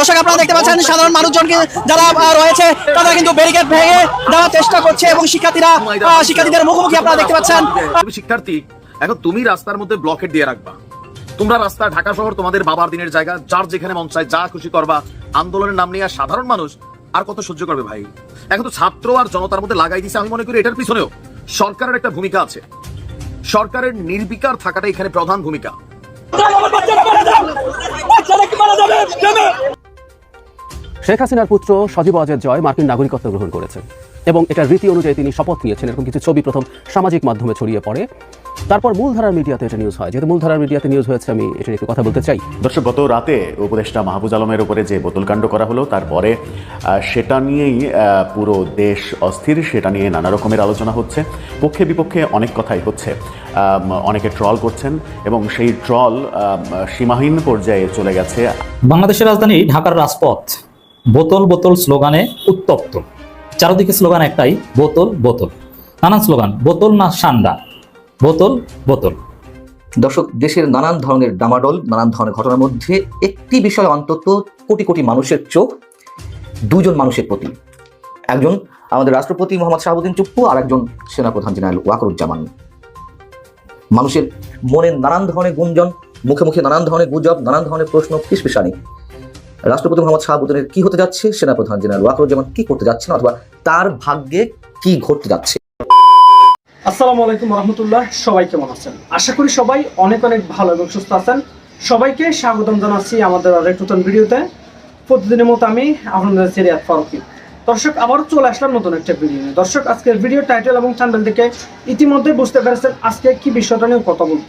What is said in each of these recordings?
দর্শক আপনারা দেখতে পাচ্ছেন সাধারণ মানুষজনকে যারা রয়েছে তারা কিন্তু ব্যারিকেড ভেঙে দেওয়ার চেষ্টা করছে এবং শিক্ষার্থীরা শিক্ষার্থীদের মুখোমুখি আপনারা দেখতে পাচ্ছেন। শিক্ষার্থী এখন তুমি রাস্তার মধ্যে ব্লকেট দিয়ে রাখবা। তোমরা রাস্তা ঢাকা শহর তোমাদের বাবার দিনের জায়গা যার যেখানে মন চায় যা খুশি করবা। আন্দোলনের নাম নিয়ে সাধারণ মানুষ আর কত সহ্য করবে ভাই? এখন তো ছাত্র আর জনতার মধ্যে লাগাই দিছে আমি মনে করি এটার পিছনেও সরকারের একটা ভূমিকা আছে। সরকারের নির্বিকার থাকাটা এখানে প্রধান ভূমিকা। শেখ হাসিনার পুত্র সজীব অজের জয় মার্কিন নাগরিকত্ব গ্রহণ করেছেন এবং এটার রীতি অনুযায়ী তিনি শপথ নিয়েছেন এরকম কিছু ছবি প্রথম সামাজিক মাধ্যমে ছড়িয়ে পড়ে। তারপর মূলধারার মিডিয়াতে এটা নিউজ হয়। যেহেতু মূলধারার মিডিয়াতে নিউজ হয়েছে আমি এটা একটু কথা বলতে চাই। দর্শক গত রাতে উপদেষ্টা মাহবুজ আলমের উপরে যে বোতলকাণ্ড করা হলো তারপরে সেটা নিয়েই পুরো দেশ অস্থির সেটা নিয়ে নানা রকমের আলোচনা হচ্ছে। পক্ষে বিপক্ষে অনেক কথাই হচ্ছে। অনেকে ট্রল করছেন এবং সেই ট্রল সীমাহীন পর্যায়ে চলে গেছে। বাংলাদেশের রাজধানী ঢাকার রাজপথ। বোতল বোতল স্লোগানে উত্তপ্ত। চারদিকে স্লোগান একটাই, বোতল বোতল। নানান স্লোগান, বোতল না সান্ডা, বোতল বোতল। দর্শক, দেশের নানান ধরনের ডামাডোল নানান ধরনের ঘটনার মধ্যে একটি বিষয় অন্তত কোটি কোটি মানুষের চোখ, দুজন মানুষের প্রতি। একজন আমাদের রাষ্ট্রপতি মোহাম্মদ শাহাবুদ্দিন চুপ্পু আর একজন সেনাপ্রধান জেনারেল ওয়াকরুজ্জামান। মানুষের মনে নানান ধরনের গুঞ্জন, মুখে মুখে নানান ধরনের গুজব, নানান ধরনের প্রশ্ন ফিসফিসানি রাষ্ট্রপতি মোহাম্মদ শাহাবুদ্দিনের কি হতে যাচ্ছে? সেনাপ্রধান জেনারেল ওয়াকরুজ্জামান কি করতে যাচ্ছেন অথবা তার ভাগ্যে কি ঘটতে যাচ্ছে? আসসালামু আলাইকুম রহমতুল্লাহ সবাই কেমন আছেন? আশা করি সবাই অনেক অনেক ভালো এবং সুস্থ আছেন। সবাইকে স্বাগতম জানাচ্ছি আমাদের আরেক নতুন ভিডিওতে। প্রতিদিনের মতো আমি আপনাদের সিরিয়াত ফারুকি। দর্শক, আবারও চলে আসলাম নতুন একটা ভিডিও দর্শক, আজকের ভিডিও টাইটেল এবং চ্যানেল থেকে ইতিমধ্যে বুঝতে পেরেছেন আজকে কি বিষয়টা নিয়ে কথা বলব।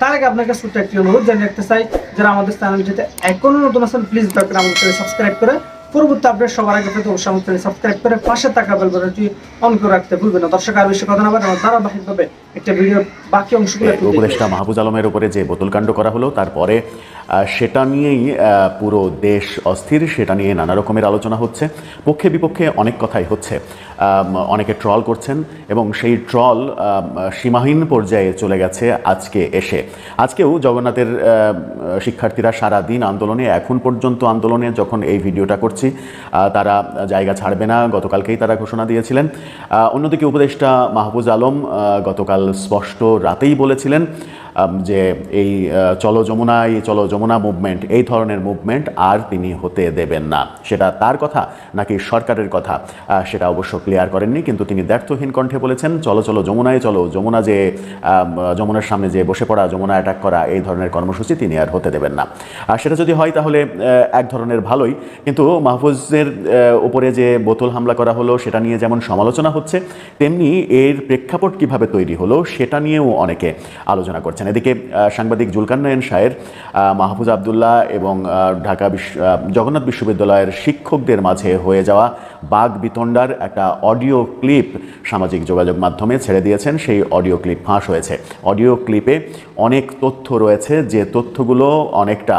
তার আগে আপনাকে ছোট্ট একটি অনুরোধ জানিয়ে রাখতে চাই, যারা আমাদের চ্যানেলটিতে এখনও নতুন আছেন প্লিজ দয়া আমাদের চ্যানেল সাবস্ক্রাইব করে পরবর্তী আপডেট সবার আগে পেতে অবশ্যই আমাদের সাবস্ক্রাইব করে পাশে থাকা বেল অন করে রাখতে ভুলবেন না। দর্শক, আর বেশি কথা না বলে ধারাবাহিকভাবে একটা ভিডিওর বাকি অংশগুলো উপদেষ্টা মাহবুজ আলমের উপরে যে বোতলকাণ্ড করা হলো তারপরে সেটা নিয়েই পুরো দেশ অস্থির সেটা নিয়ে নানা রকমের আলোচনা হচ্ছে। পক্ষে বিপক্ষে অনেক কথাই হচ্ছে। অনেকে ট্রল করছেন এবং সেই ট্রল সীমাহীন পর্যায়ে চলে গেছে আজকে এসে। আজকেও জগন্নাথের শিক্ষার্থীরা সারা দিন আন্দোলনে এখন পর্যন্ত আন্দোলনে যখন এই ভিডিওটা করছি তারা জায়গা ছাড়বে না গতকালকেই তারা ঘোষণা দিয়েছিলেন। অন্যদিকে উপদেষ্টা মাহবুজ আলম গতকাল স্পষ্ট রাতেই বলেছিলেন যে এই চলো যমুনা, এই চলো যমুনা মুভমেন্ট এই ধরনের মুভমেন্ট আর তিনি হতে দেবেন না। সেটা তার কথা নাকি সরকারের কথা? সেটা অবশ্য ক্লিয়ার করেননি, কিন্তু তিনি দ্ব্যর্থহীন কণ্ঠে বলেছেন, চলো চলো যমুনায় চলো, যমুনা যে যমুনার সামনে যে বসে পড়া, যমুনা অ্যাটাক করা, এই ধরনের কর্মসূচি তিনি আর হতে দেবেন না। আর সেটা যদি হয় তাহলে এক ধরনের ভালোই, কিন্তু মাহফুজের উপরে যে বোতল হামলা করা হলো, সেটা নিয়ে যেমন সমালোচনা হচ্ছে, তেমনি এর প্রেক্ষাপট কীভাবে তৈরি হলো, সেটা নিয়েও অনেকে আলোচনা করছেন। এদিকে সাংবাদিক জুলকান্নয়ন শাহের সাহের মাহফুজ আবদুল্লাহ এবং ঢাকা বিশ্ব জগন্নাথ বিশ্ববিদ্যালয়ের শিক্ষকদের মাঝে হয়ে যাওয়া বাঘ বিতণ্ডার একটা অডিও ক্লিপ সামাজিক যোগাযোগ মাধ্যমে ছেড়ে দিয়েছেন। সেই অডিও ক্লিপ ফাঁস হয়েছে। অডিও ক্লিপে অনেক তথ্য রয়েছে। যে তথ্যগুলো অনেকটা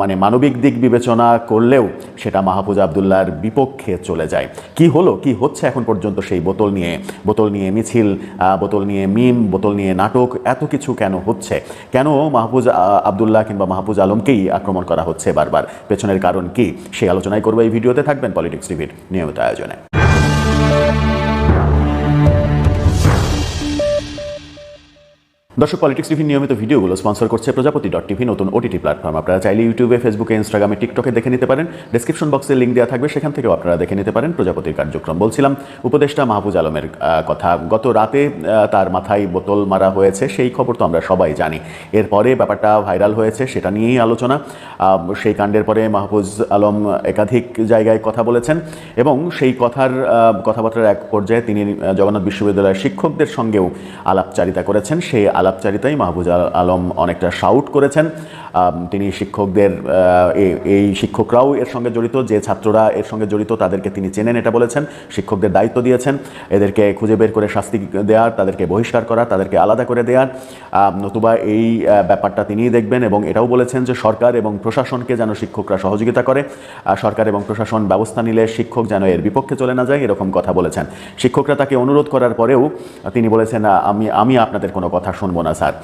মানে মানবিক দিক বিবেচনা করলেও সেটা মাহফুজ আবদুল্লার বিপক্ষে চলে যায়। কি হলো, কি হচ্ছে এখন পর্যন্ত সেই বোতল নিয়ে? বোতল নিয়ে মিছিল বোতল নিয়ে মিম, বোতল নিয়ে নাটক, এত কিছু কেন হচ্ছে? কেন মাহফুজ আবদুল্লাহ কিংবা মাহফুজ আলমকেই আক্রমণ করা হচ্ছে বারবার? পেছনের কারণ কি? সেই আলোচনায় করব এই ভিডিওতে, থাকবেন পলিটিক্স টিভির নিয়মিত আয়োজনে। দর্শক পলিটিক্স টিভির নিয়মিত ভিডিওগুলো স্পন্সর করছে প্রজাপতি ডট টিভি নতুন ওটিটি প্ল্যাটফর্ম আপনারা চাইলে ইউটিউবে ফেসবুকে ইনস্টাগ্রামে টিকটকে দেখে নিতে পারেন। ডিসক্রিপশন বক্সে লিঙ্ক দেওয়া থাকবে, সেখান থেকেও আপনারা দেখে নিতে পারেন প্রজাপতির কার্যক্রম। বলছিলাম, উপদেষ্টা মাহফুজ আলমের কথা। গত রাতে তার মাথায় বোতল মারা হয়েছে, সেই খবর তো আমরা সবাই জানি। এরপরে ব্যাপারটা ভাইরাল হয়েছে, সেটা নিয়েই আলোচনা। সেই কাণ্ডের পরে মাহফুজ আলম একাধিক জায়গায় কথা বলেছেন এবং সেই কথার কথাবার্তার এক পর্যায়ে তিনি জগন্নাথ বিশ্ববিদ্যালয়ের শিক্ষকদের সঙ্গেও আলাপচারিতা করেছেন। সেই আলাপচারিতায় মাহবুজ আলম অনেকটা শাউট করেছেন। তিনি শিক্ষকদের এই শিক্ষকরাও এর সঙ্গে জড়িত, যে ছাত্ররা এর সঙ্গে জড়িত তাদেরকে তিনি চেনেন, এটা বলেছেন। শিক্ষকদের দায়িত্ব দিয়েছেন। এদেরকে খুঁজে বের করে শাস্তি দেওয়ার তাদেরকে বহিষ্কার করা, তাদেরকে আলাদা করে দেওয়ার নতুবা এই ব্যাপারটা তিনিই দেখবেন এবং এটাও বলেছেন যে সরকার এবং প্রশাসনকে যেন শিক্ষকরা সহযোগিতা করে সরকার এবং প্রশাসন ব্যবস্থা নিলে শিক্ষক যেন এর বিপক্ষে চলে না যায়, এরকম কথা বলেছেন। শিক্ষকরা তাকে অনুরোধ করার পরেও তিনি বলেছেন আমি আমি আপনাদের কোনো কথা শুনব না স্যার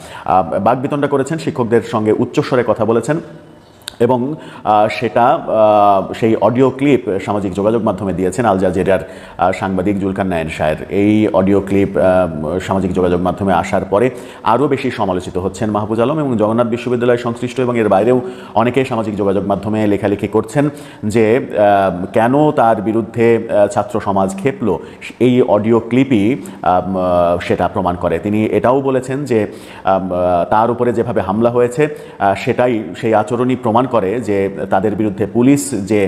বাগবিতণ্ডা করেছেন শিক্ষকদের সঙ্গে উচ্চস্বরে কথা বলেছেন। এবং সেটা সেই অডিও ক্লিপ সামাজিক যোগাযোগ মাধ্যমে দিয়েছেন আল জাজিরার সাংবাদিক জুলকার নায়ন শায়ের। এই অডিও ক্লিপ সামাজিক যোগাযোগ মাধ্যমে আসার পরে আরও বেশি সমালোচিত হচ্ছেন মাহবুজ আলম এবং জগন্নাথ বিশ্ববিদ্যালয় সংশ্লিষ্ট এবং এর বাইরেও অনেকে সামাজিক যোগাযোগ মাধ্যমে লেখালেখি করছেন যে কেন তার বিরুদ্ধে ছাত্র সমাজ খেপলো। এই অডিও ক্লিপই সেটা প্রমাণ করে। তিনি এটাও বলেছেন যে তার উপরে যেভাবে হামলা হয়েছে সেটাই সেই আচরণই প্রমাণ করে যে তাদের বিরুদ্ধে পুলিশ যে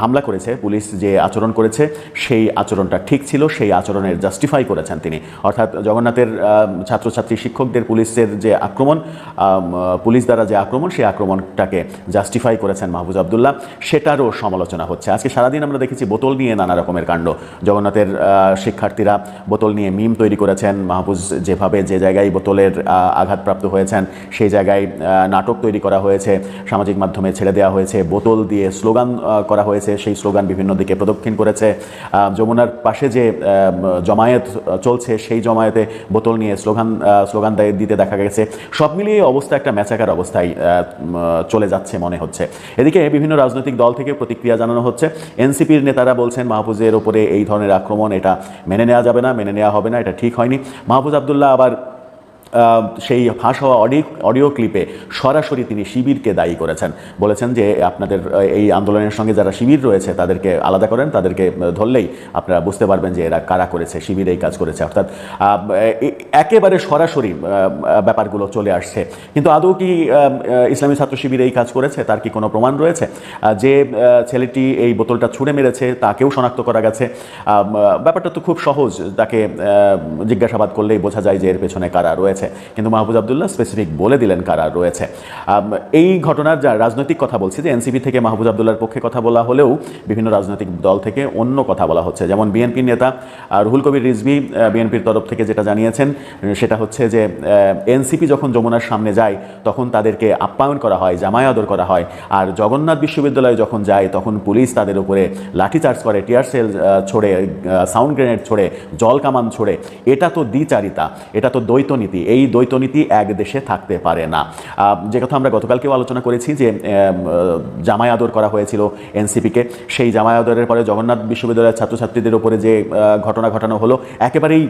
হামলা করেছে, পুলিশ যে আচরণ করেছে, সেই আচরণটা ঠিক ছিল, সেই আচরণের জাস্টিফাই করেছেন তিনি। অর্থাৎ জগন্নাথের ছাত্রছাত্রী শিক্ষকদের পুলিশের যে আক্রমণ পুলিশ দ্বারা যে আক্রমণ, সেই আক্রমণটাকে জাস্টিফাই করেছেন মাহবুজ আবদুল্লাহ। সেটারও সমালোচনা হচ্ছে। আজকে সারাদিন আমরা দেখেছি বোতল নিয়ে নানা রকমের কাণ্ড। জগন্নাথের শিক্ষার্থীরা বোতল নিয়ে মিম তৈরি করেছেন। মাহবুজ যেভাবে যে জায়গায় বোতলের আঘাতপ্রাপ্ত হয়েছেন, সেই জায়গায় নাটক তৈরি করা হয়েছে। সামাজিক মাধ্যমে ছেড়ে দেওয়া হয়েছে, বোতল দিয়ে স্লোগান করা হয়েছে, সেই স্লোগান বিভিন্ন দিকে প্রদক্ষিণ করেছে। যমুনার পাশে যে জমায়েত চলছে, সেই জমায়েতে বোতল নিয়ে স্লোগান স্লোগান দিতে দেখা গেছে। সব মিলিয়ে অবস্থা একটা ম্যাচাকার অবস্থায় চলে যাচ্ছে মনে হচ্ছে। এদিকে বিভিন্ন রাজনৈতিক দল থেকে প্রতিক্রিয়া জানানো হচ্ছে। এনসিপির নেতারা বলছেন, মাহফুজের ওপরে এই ধরনের আক্রমণ, এটা মেনে নেওয়া যাবে না, মেনে নেওয়া হবে না, এটা ঠিক হয়নি। মাহফুজ আবদুল্লাহ আবার সেই ফাঁস হওয়া অডিও অডিও ক্লিপে সরাসরি তিনি শিবিরকে দায়ী করেছেন। বলেছেন যে, আপনাদের এই আন্দোলনের সঙ্গে যারা শিবির রয়েছে, তাদেরকে আলাদা করেন, তাদেরকে ধরলেই আপনারা বুঝতে পারবেন যে এরা কারা করেছে, শিবির এই কাজ করেছে। অর্থাৎ একেবারে সরাসরি ব্যাপারগুলো চলে আসছে। কিন্তু আদৌ কি ইসলামী ছাত্র শিবির এই কাজ করেছে? তার কি কোনো প্রমাণ রয়েছে? যে ছেলেটি এই বোতলটা ছুঁড়ে মেরেছে, তাকেও শনাক্ত করা গেছে। ব্যাপারটা তো খুব সহজ। তাকে জিজ্ঞাসাবাদ করলেই বোঝা যায় যে এর পেছনে কারা রয়েছে। কিন্তু মাহবুজ আবদুল্লাহ স্পেসিফিক বলে দিলেন কারা রয়েছে। এই ঘটনার যা রাজনৈতিক কথা বলছি, যে এনসিপি থেকে মাহবুজ আবদুল্লাহর পক্ষে কথা বলা হলেও বিভিন্ন রাজনৈতিক দল থেকে অন্য কথা বলা হচ্ছে। যেমন বিএনপির নেতা রুহুল কবির রিজভি বিএনপির তরফ থেকে যেটা জানিয়েছেন, সেটা হচ্ছে যে এনসিপি যখন যমুনার সামনে যায়, তখন তাদেরকে আপ্যায়ন করা হয় জামায় আদর করা হয়। আর জগন্নাথ বিশ্ববিদ্যালয়ে যখন যায়, তখন পুলিশ তাদের উপরে লাঠিচার্জ করে, টিয়ার সেল ছোড়ে সাউন্ড গ্রেনেড ছোড়ে, জল কামান ছোড়ে। এটা তো দ্বিচারিতা, এটা তো দ্বৈত দ্বৈতনীতি এই দ্বৈতনীতি এক দেশে থাকতে পারে না। যে কথা আমরা গতকালকেও আলোচনা করেছি যে জামাই আদর করা হয়েছিল এনসিপিকে। সেই জামায় আদরের পরে জগন্নাথ বিশ্ববিদ্যালয়ের ছাত্রছাত্রীদের উপরে যে ঘটনা ঘটানো হলো একেবারেই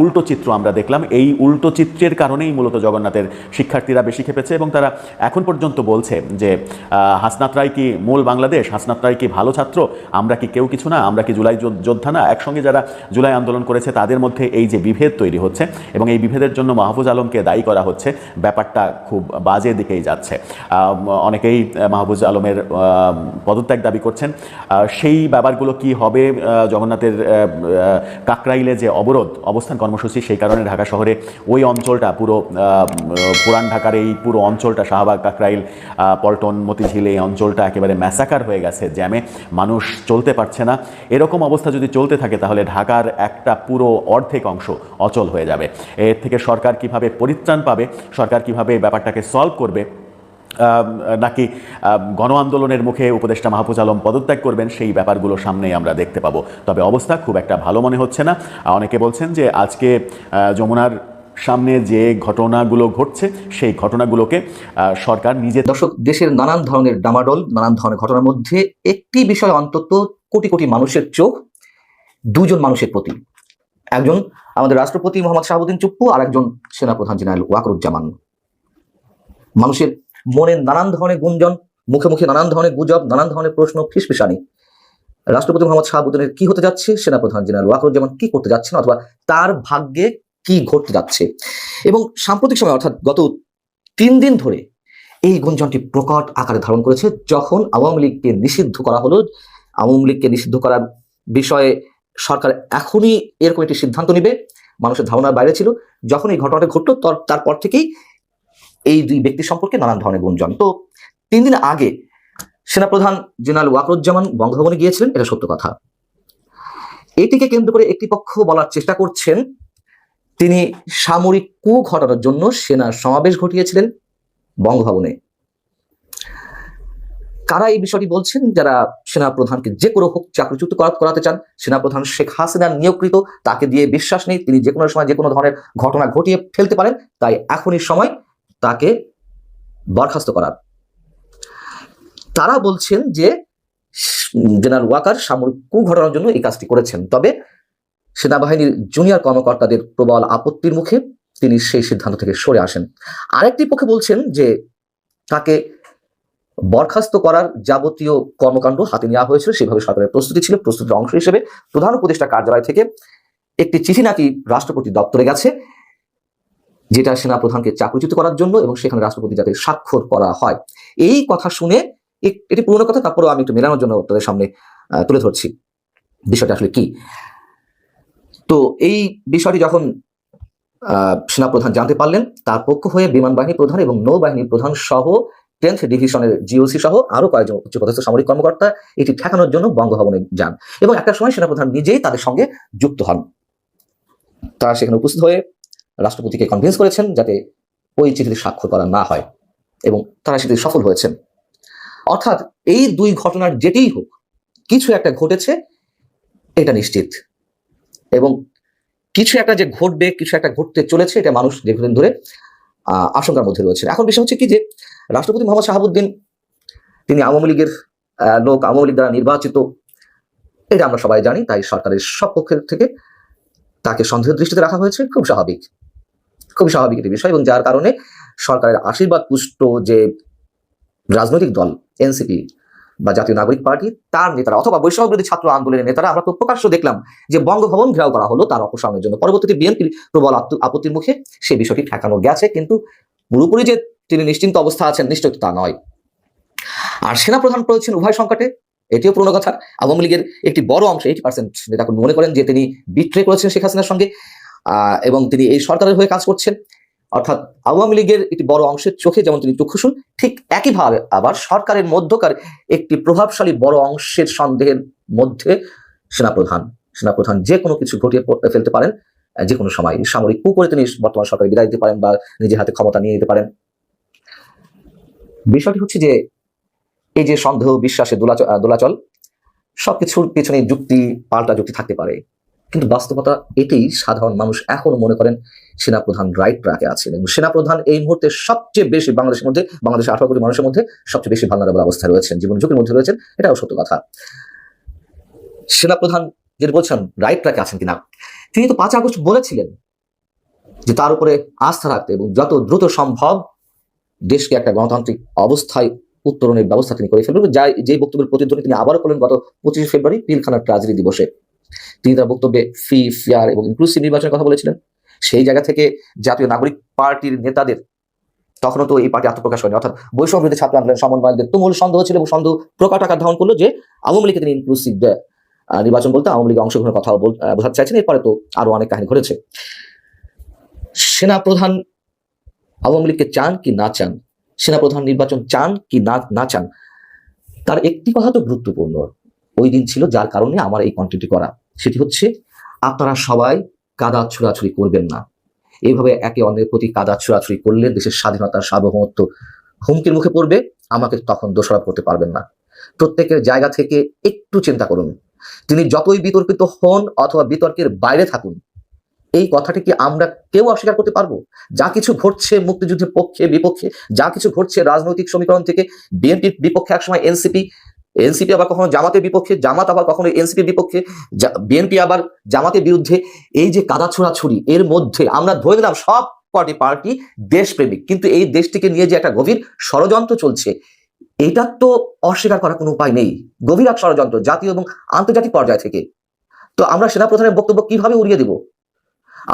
উল্টো চিত্র আমরা দেখলাম। এই উল্টো চিত্রের কারণেই মূলত জগন্নাথের শিক্ষার্থীরা বেশি খেপেছে এবং তারা এখন পর্যন্ত বলছে যে আহ, হাসনাত রায় কি মূল বাংলাদেশ? হাসনাত রায় কি ভালো ছাত্র? আমরা কি কেউ কিছু না? আমরা কি জুলাই যোদ্ধা না? একসঙ্গে যারা জুলাই আন্দোলন করেছে তাদের মধ্যে এই যে বিভেদ তৈরি হচ্ছে এবং এই বিভেদের জন্য মাহফুজ আলমকে দায়ী করা হচ্ছে। ব্যাপারটা খুব বাজে দিকেই যাচ্ছে। অনেকেই মাহফুজ আলমের পদত্যাগ দাবি করছেন। সেই ব্যাপারগুলো কি হবে জগন্নাথের কাকরাইলে যে অবরোধ, অবস্থান কর্মসূচি, সেই কারণে ঢাকা শহরে ওই অঞ্চলটা, পুরো পুরান ঢাকার এই পুরো অঞ্চলটা, শাহবাগ, কাকরাইল পল্টন, মতিঝিল, এই অঞ্চলটা একেবারে ম্যাসাকার হয়ে গেছে, জ্যামে মানুষ চলতে পারছে না। এরকম অবস্থা যদি চলতে থাকে, তাহলে ঢাকার একটা পুরো অর্ধেক অংশ অচল হয়ে যাবে। এর থেকে সরকার কীভাবে পরিত্রাণ পাবে, সরকার কীভাবে ব্যাপারটাকে সলভ করবে নাকি গণ আন্দোলনের মুখে উপদেষ্টা মাহফুজ আলম পদত্যাগ করবেন, সেই ব্যাপারগুলো সামনেই আমরা দেখতে পাবো। তবে অবস্থা খুব একটা ভালো মনে হচ্ছে না। অনেকে বলছেন যে আজকে যমুনার সামনে যে ঘটনাগুলো ঘটছে, সেই ঘটনাগুলোকে সরকার নিজে দর্শক, দেশের নানান ধরনের ডামাডোল, নানান ধরনের ঘটনার মধ্যে একটি বিষয় অন্তত কোটি কোটি মানুষের চোখ, দুজন মানুষের প্রতি। একজন আমাদের রাষ্ট্রপতি মোহাম্মদ শাহাবুদ্দিন চুপ্পু আর একজন সেনাপ্রধান জেনারেল ওয়াকরুজ্জামান। মানুষের মনে নানান ধরনের গুঞ্জন, মুখে মুখে নানান ধরনের গুজব, নানান ধরনের প্রশ্ন, ফিসফিসানি। রাষ্ট্রপতি মোহাম্মদ শাহাবুদ্দিনের কি হতে যাচ্ছে? সেনাপ্রধান জেনারেল ওয়াকরুজ্জামান কি করতে যাচ্ছেন? অথবা তার ভাগ্যে কি ঘটতে যাচ্ছে? এবং সাম্প্রতিক সময়, অর্থাৎ গত তিন দিন ধরে, এই গুঞ্জনটি প্রকট আকারে ধারণ করেছে, যখন আওয়ামী লীগকে নিষিদ্ধ করা হলো। আওয়ামী লীগকে নিষিদ্ধ করার বিষয়ে সরকার এখনই এরকম একটি সিদ্ধান্ত নিবে। মানুষের ধারণার বাইরে ছিল। যখন এই ঘটনাটা ঘটলো, তর- তারপর থেকেই এই দুই ব্যক্তি সম্পর্কে নানান ধরনের গুঞ্জন। তো তিন দিন আগে সেনাপ্রধান জেনারেল ওয়াকরুজ্জামান বঙ্গভবনে গিয়েছিলেন, এটা সত্য কথা। এটিকে কেন্দ্র করে একটি পক্ষ বলার চেষ্টা করছেন। তিনি সামরিক কু ঘটানোর জন্য সেনার সমাবেশ ঘটিয়েছিলেন বঙ্গভবনে। কারা এই বিষয়টি বলছেন? যারা সেনা প্রধানকে যে কোনো হোক চাকরিচ্যুত করাতে চান সেনা প্রধান শেখ হাসিনার নিয়োগকৃত, তাকে দিয়ে বিশ্বাস নেই, তিনি যে কোনো সময় যে কোনো ধরনের ঘটনা ঘটিয়ে ফেলতে পারেন, তাই এখনই সময় তাকে বরখাস্ত করার। তারা বলছেন যে, জেনারেল ওয়াকার সামরিক কু ঘটানোর জন্য এই কাজটি করেছেন, তবে সেনাবাহিনীর জুনিয়র কর্মকর্তাদের প্রবল আপত্তির মুখে তিনি সেই সিদ্ধান্ত থেকে সরে আসেন। আরেকটি পক্ষে বলছেন যে, তাকে বরখাস্ত করার যাবতীয় কর্মকাণ্ড হাতে নেওয়া হয়েছিল। সেভাবে সরকারের প্রস্তুতি ছিল। প্রস্তুতির অংশ হিসেবে প্রধান উপদেষ্টা কার্যালয় থেকে একটি চিঠি নাকি রাষ্ট্রপতি দপ্তরে গেছে, যেটা সেনা প্রধানকে চাকরিচ্যুত করার জন্য এবং সেখানে রাষ্ট্রপতি যাতে স্বাক্ষর করা হয়। এই কথা শুনে এটি পুরনো কথা, তারপরেও আমি একটু মেলানোর জন্য তাদের সামনে তুলে ধরছি। বিষয়টা আসলে কি? তো এই বিষয়টি যখন সেনাপ্রধান জানতে পারলেন, তার পক্ষ হয়ে বিমান বাহিনী প্রধান এবং নৌবাহিনী প্রধান সহ টেন্থ ডিভিশনের জিওসি সহ আরও কয়েকজন উচ্চপদস্থ সামরিক কর্মকর্তা এটি ঠেকানোর জন্য বঙ্গভবনে যান এবং একটা সময় সেনাপ্রধান নিজেই তাদের সঙ্গে যুক্ত হন। তারা সেখানে উপস্থিত হয়ে রাষ্ট্রপতিকে কনভিন্স করেছেন যাতে ওই চিঠিতে স্বাক্ষর করা না হয় এবং তারা সেটি সফল হয়েছেন। অর্থাৎ এই দুই ঘটনার যেটিই হোক, কিছু একটা ঘটেছে, এটা নিশ্চিত। এবং কিছু একটা যে ঘটবে, কিছু একটা ঘটতে চলেছে, এটা মানুষ দীর্ঘদিন ধরে আশঙ্কার মধ্যে রয়েছে এখন বিষয় হচ্ছে কি যে রাষ্ট্রপতি মোহাম্মদ শাহাবুদ্দিন, তিনি আওয়ামী লীগের লোক, আওয়ামী লীগ দ্বারা নির্বাচিত, এটা আমরা সবাই জানি, তাই সরকারের সব পক্ষের থেকে তাকে সন্দেহের দৃষ্টিতে রাখা হয়েছে, খুব স্বাভাবিক। খুব স্বাভাবিক একটি বিষয় এবং যার কারণে সরকারের আশীর্বাদ পুষ্ট যে রাজনৈতিক দল, এনসিপি বা জাতীয় নাগরিক পার্টি, তার নেতারা অথবা বৈষম্য বিরোধী ছাত্র আন্দোলনের নেতারা আমরা তো প্রকাশ্য দেখলাম যে বঙ্গভবন ঘেরাও করা হলো তার অপসারণের জন্য। পরবর্তীতে বিএনপির প্রবল আপত্তির মুখে সেই বিষয়টি ঠেকানো গেছে, কিন্তু পুরোপুরি যে তিনি নিশ্চিন্ত অবস্থা আছেন নিশ্চয় তা নয়। আর সেনাপ্রধান পড়েছেন উভয় সংকটে, এটিও পুরনো কথা। আওয়ামী লীগের একটি বড় অংশ এইটি পার্সেন্ট নেতা মনে করেন যে তিনি বিট্রে করেছেন শেখ হাসিনার সঙ্গে এবং তিনি এই সরকারের হয়ে কাজ করছেন। অর্থাৎ আওয়ামী লীগের একটি বড় অংশের চোখে যেমন তিনি চক্ষুশুন ঠিক একইভাবে আবার সরকারের মধ্যকার একটি প্রভাবশালী বড় অংশের সন্দেহের মধ্যে সেনাপ্রধান সেনাপ্রধান যে কোনো কিছু ঘটিয়ে ফেলতে পারেন যে কোনো সময়। সামরিক কু করে তিনি বর্তমান সরকারে বিদায় দিতে পারেন বা নিজের হাতে ক্ষমতা নিয়ে নিতে পারেন। বিষয়টি হচ্ছে যে, এই যে সন্দেহ বিশ্বাসের দোলাচল দোলাচল, সবকিছুর পেছনে যুক্তি, পাল্টা যুক্তি থাকতে পারে। কিন্তু বাস্তবতা এটাই সাধারণ মানুষ এখনও মনে করেন সেনাপ্রধান রাইট ট্র্যাকে আছেন এবং সেনাপ্রধান এই মুহূর্তে সবচেয়ে বেশি বাংলাদেশের মধ্যে, বাংলাদেশের আঠারো কোটি মানুষের মধ্যে সবচেয়ে বেশি ভালনারেবল অবস্থায় রয়েছেন, জীবন ঝুঁকির মধ্যে রয়েছেন, এটাও সত্য কথা। সেনাপ্রধান যেটা বলছেন, রাইট ট্র্যাকে আছেন কিনা? তিনি তো পাঁচ আগস্ট বলেছিলেন যে তার উপরে আস্থা রাখতে এবং যত দ্রুত সম্ভব দেশকে একটা গণতান্ত্রিক অবস্থায় উত্তরণের ব্যবস্থা তিনি করে ফেলবেন। যা যে বক্তব্যের প্রতিধ্বনি তিনি আবারও করলেন গত পঁচিশে ফেব্রুয়ারি পিলখানার ট্রাজেডি দিবসে। তিনি তার বক্তব্যে ফ্রি, ফেয়ার এবং ইনক্লুসিভ নির্বাচনের কথা বলেছিলেন। সেই জায়গা থেকে জাতীয় নাগরিক পার্টির নেতাদের, তখনও তো এই পার্টি আত্মপ্রকাশ করেনি অর্থাৎ বৈষম্য ছাত্র আন্দোলন সমন্বয়কদের তুমুল সন্দেহ ছিল এবং সন্দেহ প্রকাট আকার ধারণ করল যে আওয়ামী লীগকে তিনি ইনক্লুসিভ নির্বাচন বলতে আওয়ামী লীগ অংশগ্রহণের কথা বোঝাতে চাইছেন। এরপরে তো আরও অনেক কাহিনী ঘটেছে। সেনাপ্রধান আওয়ামী লীগকে চান কি না চান? সেনাপ্রধান নির্বাচন চান কি না না চান? তার একটি কথা তো গুরুত্বপূর্ণ। ওই দিন ছিল যার কারণে আমার এই কন্টেন্টটি করা। সেটি হচ্ছে, আপনারা সবাই কাদা ছোড়াছুড়ি করবেন না। এইভাবে একে অন্যের প্রতি কাদা ছোড়াছুড়ি করলে দেশের স্বাধীনতার সার্বভৌমত্ব হুমকির মুখে পড়বে, আমাকে তখন দোষারোপ করতে পারবেন না। প্রত্যেকের জায়গা থেকে একটু চিন্তা করুন। তিনি যতই বিতর্কিত হন অথবা বিতর্কের বাইরে থাকুন, এই কথাটি কি আমরা কেউ অস্বীকার করতে পারব? যা কিছু ঘটছে মুক্তিযুদ্ধের পক্ষে, বিপক্ষে, যা কিছু ঘটছে রাজনৈতিক সমীকরণ থেকে, বিএনপির বিপক্ষে একসময় এনসিপি এনসিপি আবার কখনো জামাতের বিপক্ষে, জামাত আবার কখনো এনসিপির বিপক্ষে বিএনপি আবার জামাতের বিরুদ্ধে এই যে কাদা ছোড়াছুড়ি, এর মধ্যে আমরা ধরে নিলাম সব কটি পার্টি দেশপ্রেমিক, কিন্তু এই দেশটিকে নিয়ে যে একটা গভীর ষড়যন্ত্র চলছে, এটা তো অস্বীকার করার কোনো উপায় নেই। গভীর এক ষড়যন্ত্র, জাতীয় এবং আন্তর্জাতিক পর্যায় থেকে। তো আমরা সেনাপ্রধানের বক্তব্য কীভাবে উড়িয়ে দিব?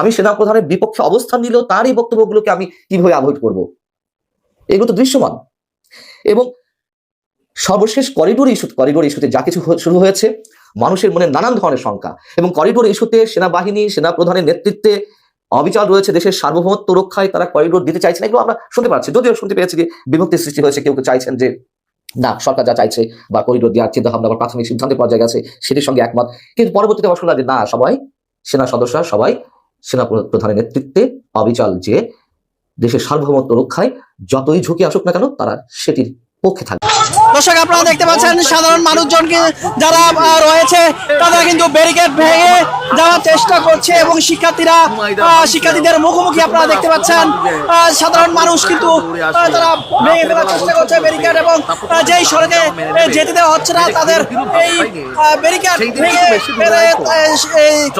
আমি সেনাপ্রধানের বিপক্ষে অবস্থান নিলেও তার এই বক্তব্যগুলোকে আমি কীভাবে অ্যাভয়েড করব? এগুলো তো দৃশ্যমান। এবং সর্বশেষ করিডোর ইস্যু, করিডোর ইস্যুতে যা কিছু শুরু হয়েছে, মানুষের মনে নানান ধরনের শঙ্কা। এবং করিডোর ইস্যুতে সেনাবাহিনী সেনা প্রধানের নেতৃত্বে অবিচার রয়েছে দেশের সার্বভৌমত্ব রক্ষায় তারা করিডোর দিতে চাইছেন এগুলো আমরা শুনতে পাচ্ছি। যদিও শুনতে পেয়েছি যে বিভক্তির সৃষ্টি হয়েছে, কেউ কেউ চাইছেন যে, না, সরকার যা চাইছে বা করিডোর দেওয়ার চিন্তা ভাবনা বা প্রাথমিক সিদ্ধান্তের পর্যায়ে গেছে, সেটির সঙ্গে একমত। কিন্তু পরবর্তীতে আবার শুনলাম যে, না, সবাই, সেনা সদস্যরা সবাই, সেনা প্রধানের নেতৃত্বে অবিচল যে দেশের সার্বভৌমত্ব রক্ষায় যতই ঝুঁকি আসুক না কেন, তারা সেটির পক্ষে থাকবে। দর্শক আপনারা দেখতে পাচ্ছেন সাধারণ মানুষজনকে যারা রয়েছে তারা কিন্তু ব্যারিকেড ভেঙে যাওয়ার চেষ্টা করছে এবং শিক্ষার্থীরা শিক্ষার্থীদের মুখোমুখি আপনারা দেখতে পাচ্ছেন। সাধারণ মানুষ কিন্তু তারা ভেঙে ফেলার চেষ্টা করছে ব্যারিকেড এবং যেই সড়কে যেতে দেওয়া হচ্ছে না তাদের এই ব্যারিকেড ভেঙে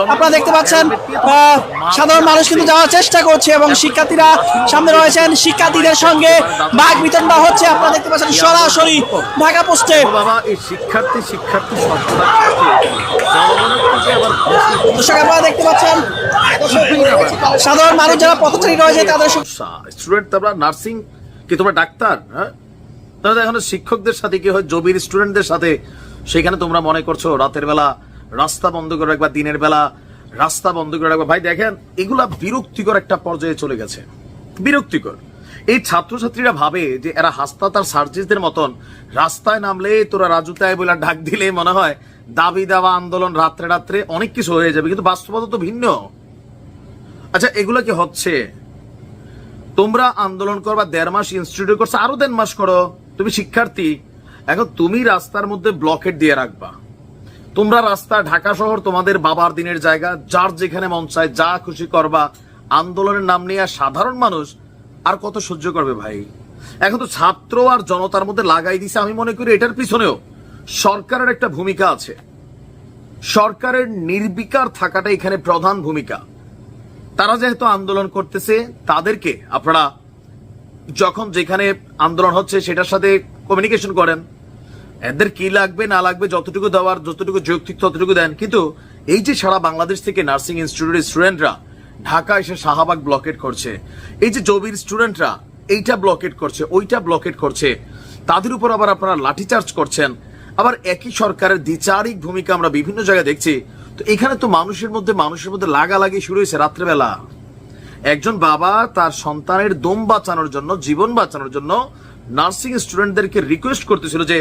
আপনারা দেখতে পাচ্ছেন আহ, সাধারণ মানুষ কিন্তু যাওয়ার চেষ্টা করছে এবং শিক্ষার্থীরা সামনে রয়েছেন। শিক্ষার্থীদের সঙ্গে বাঘ বিতণ্ডা হচ্ছে আপনারা দেখতে পাচ্ছেন সরাসরি ঢাকা পোস্টে। বাবা এই শিক্ষার্থী শিক্ষার্থী দর্শক আপনারা দেখতে পাচ্ছেন সাধারণ মানুষ যারা পথচারী রয়েছে তাদের স্টুডেন্ট তোমরা নার্সিং কি তোমরা ডাক্তার? হ্যাঁ? তাহলে এখন শিক্ষকদের সাথে কি হয়? জবির স্টুডেন্টদের সাথে? সেখানে তোমরা মনে করছ রাতের বেলা রাস্তা বন্ধ করে রাখবা দিনের বেলা রাস্তা বন্ধ করে রাখবা। ভাই দেখেন এগুলা বিরক্তিকর একটা পর্যায়ে চলে গেছে। বিরক্তিকর। এই ছাত্রছাত্রীরা ভাবে যে এরা হাসপাতাল সার্জিসদের মতন, রাস্তায় নামলে তোরা রাজুতায় বলে ডাক দিলে মনে হয় দাবি দাওয়া আন্দোলন রাত্রে রাত্রে অনেক কিছু হয়ে যাবে, কিন্তু বাস্তবতা তো ভিন্ন। আচ্ছা এগুলো কি হচ্ছে? তোমরা আন্দোলন করবা দেড় মাস ইনস্টিটিউট করছ, আরও দেড় মাস করো, তুমি শিক্ষার্থী। এখন তুমি রাস্তার মধ্যে ব্লকেট দিয়ে রাখবা। তোমরা রাস্তা, ঢাকা শহর তোমাদের বাবার দিনের জায়গা, যার যেখানে মন চায় যা খুশি করবা। আন্দোলনের নাম নিয়ে সাধারণ মানুষ আর কত সহ্য করবে ভাই? এখন তো ছাত্র আর জনতার মধ্যে লাগাই দিছে, আমি মনে করি এটার পিছনেও সরকারের একটা ভূমিকা আছে। সরকারের নির্বিকার থাকাটা এখানে প্রধান ভূমিকা। তারা যেহেতু আন্দোলন করতেছে, তাদেরকে আপনারা যখন যেখানে আন্দোলন হচ্ছে সেটার সাথে কমিউনিকেশন করেন। এদের কি লাগবে, না লাগবে, যতটুকু দেওয়ার, যতটুকু যৌক্তিক, ততটুকু দেন। কিন্তু এই যে সারা বাংলাদেশ থেকে নার্সিং ইনস্টিটিউটের স্টুডেন্টরা ঢাকা এসে শাহবাগ ব্লকেট করছে। এই যে জবির স্টুডেন্টরা এইটা ব্লকেট করছে, ওইটা ব্লকেট করছে। তাদের উপর আবার আপনারা লাঠিচার্জ করছেন। আবার একই সরকারের দ্বিচারিক ভূমিকা আমরা বিভিন্ন জায়গায় দেখছি। তো এখানে তো মানুষের মধ্যে মানুষের মধ্যে লাগালাগি শুরু হয়েছে রাত্রেবেলা। একজন বাবা তার সন্তানের দম বাঁচানোর জন্য, জীবন বাঁচানোর জন্য নার্সিং স্টুডেন্টদেরকে রিকোয়েস্ট করতেছিল যে,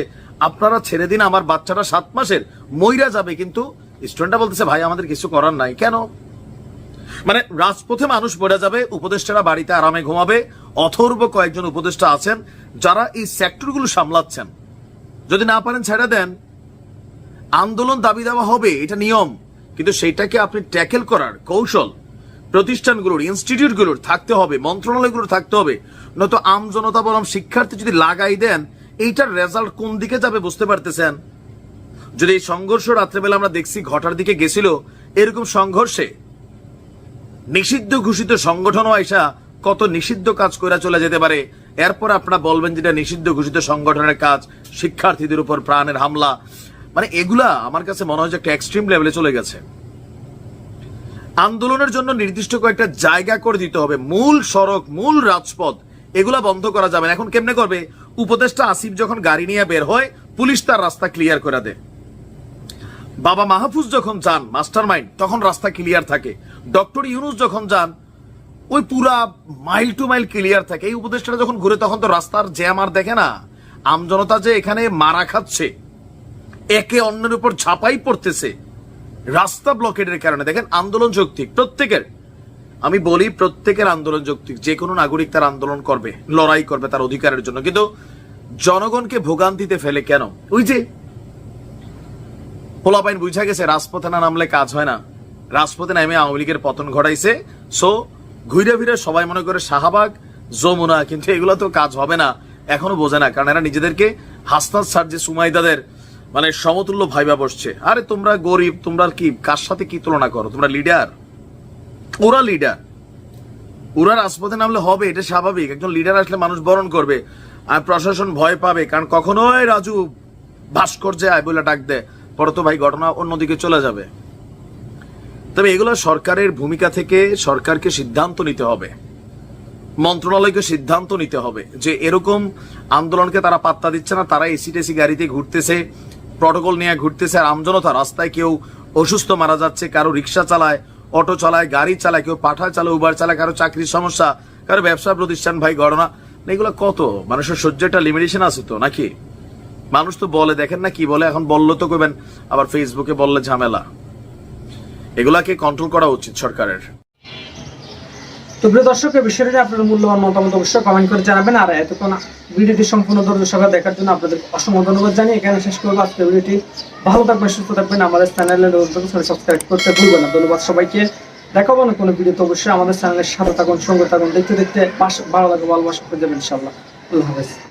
আপনারা ছেড়ে দিন, আমার বাচ্চাটা সাত মাসের, মইরা যাবে। কিন্তু স্টুডেন্টরা বলতেছে, ভাই, আমাদের কিছু করার নাই। কেন? মানে রাজপথে মানুষ পড়ে যাবে, উপদেষ্টারা বাড়িতে আরামে ঘুমাবে, অথর্ব কয়েকজন উপদেষ্টা আছেন যারা এই সেক্টরগুলো সামলাচ্ছেন। যদি না পারেন ছেড়ে দেন। আন্দোলন দাবি দেওয়া হবে, এটা নিয়ম, কিন্তু সেইটাকে আপনি ট্যাকেল করার কৌশল, প্রতিষ্ঠানগুলোর, ইনস্টিটিউটগুলোর থাকতে হবে, মন্ত্রণালয়গুলোর থাকতে হবে। নয়তো আম জনতা বরং শিক্ষার্থী যদি লাগাই দেন, এইটার রেজাল্ট কোন দিকে যাবে বুঝতে পারতেছেন? যদি এই সংঘর্ষ রাত্রেবেলা আমরা দেখছি, ঘটার দিকে গেছিল, এরকম সংঘর্ষে নিষিদ্ধ ঘোষিত সংগঠনও আইসা কত নিষিদ্ধ কাজ করে চলে যেতে পারে। এরপর আপনারা বলবেন যেটা নিষিদ্ধ ঘোষিত সংগঠনের কাজ, শিক্ষার্থীদের উপর প্রাণের হামলা। মানে এগুলা আমার কাছে মনে হয় যে একটা এক্সট্রিম লেভেলে চলে গেছে। আন্দোলনের জন্য নির্দিষ্ট কয়েকটা জায়গা করে দিতে হবে। মূল সড়ক, মূল রাজপথ, এগুলা বন্ধ করা যাবে এখন কেমনে করবে? উপদেষ্টা আসিফ যখন গাড়ি নিয়ে বের হয়, পুলিশ তার রাস্তা ক্লিয়ার করে দেয়। বাবা মাহফুজ যখন যান মাস্টার মাইন্ড তখন রাস্তা ক্লিয়ার থাকে। ডক্টর ইউনুস যখন যান, ওই পুরা মাইল টু মাইল ক্লিয়ার থাকে। এই উপদেষ্টাটা যখন ঘুরে, তখন তো রাস্তার জ্যাম আর দেখে না। আমজনতা যে এখানে মারা খাচ্ছে, একে অন্যের উপর ঝাঁপাই পড়তেছে, রাস্তা ব্লকেটের কারণে। দেখেন, আন্দোলন যৌক্তিক। প্রত্যেকের, আমি বলি প্রত্যেকের আন্দোলন যৌক্তিক। যে কোনো নাগরিক তার আন্দোলন করবে, লড়াই করবে তার অধিকারের জন্য। কিন্তু জনগণকে ভোগান্তিতে ফেলে কেন? ওই যে পোলাপাইন বুঝা গেছে, রাজপথে না নামলে কাজ হয় না। রাজপথে নামে আওয়ামী লীগের পতন ঘটাইছে। সো ঘুরে ফিরে সবাই মনে করে শাহবাগ, যমুনা, কিন্তু এগুলো তো কাজ হবে না, এখনও বোঝে না, কারণ এরা নিজেদেরকে হাসনাত স্যার যে সুমাইদাদের মানে সমতুল্য ভাইবা বসছে। আরে তোমরা গরিব, তোমরা কি, কার সাথে কি তুলনা করো? তোমরা লিডার? ওরা লিডার। ওরা রাজপথে নামলে হবে, এটা স্বাভাবিক। একজন লিডার আসলে মানুষ বরণ করবে, আর প্রশাসন ভয় পাবে, কারণ কখনোই রাজু ভাস্কর্যে আয় বলে ডাক দেয়। পরে তো ভাই ঘটনা অন্যদিকে চলে যাবে। তবে এগুলো সরকারের ভূমিকা থেকে সরকারকে সিদ্ধান্ত নিতে হবে। মন্ত্রণালয়কে সিদ্ধান্ত নিতে হবে যে এরকম আন্দোলনকে তারা পাত্তা দিচ্ছে না, তারা এসি টেসি গাড়িতে ঘুরতেছে, প্রটোকল নিয়ে ঘুরতেছে, আর আমজনতা রাস্তায় কেউ অসুস্থ মারা যাচ্ছে, কারও রিক্সা চালায়, অটো চালায়, গাড়ি চালায়, কেউ পাঠা চালায় উবার চালায় কারও চাকরির সমস্যা, কারও ব্যবসা প্রতিষ্ঠান ভাই গণনা এগুলো কত? মানুষের সহ্য একটা লিমিটেশন আছে তো, নাকি? মানুষ তো বলে, দেখেন না কি বলে? এখন বলল তো কইবেন, আবার ফেসবুকে বললে ঝামেলা। এগুলাকে কন্ট্রোল করা উচিত সরকারের। তো প্রিয় দর্শক এই বিষয়টি নিয়ে আপনার মূল্যবান মতামত অবশ্যই কমেন্ট করে জানাবেন। আর এতক্ষণ ভিডিওটি সম্পূর্ণ ধৈর্য সহকারে দেখার জন্য আপনাদের অসংখ্য ধন্যবাদ জানিয়ে এখানে শেষ করব। আজকের ভিডিওটি ভালো থাকবেন, সুস্থ থাকবেন। আমাদের চ্যানেলের সাবস্ক্রাইব করতে ভুলবেন না। ধন্যবাদ সবাইকে। দেখাবো না কোনো ভিডিওতে অবশ্যই। আমাদের চ্যানেলের সাথে থাকুন, সঙ্গে থাকুন। দেখতে দেখতে পাশ- ভালো লাগবে ভালোবাসা করে যাবেন ইনশাল্লাহ আল্লাহ হাফেজ।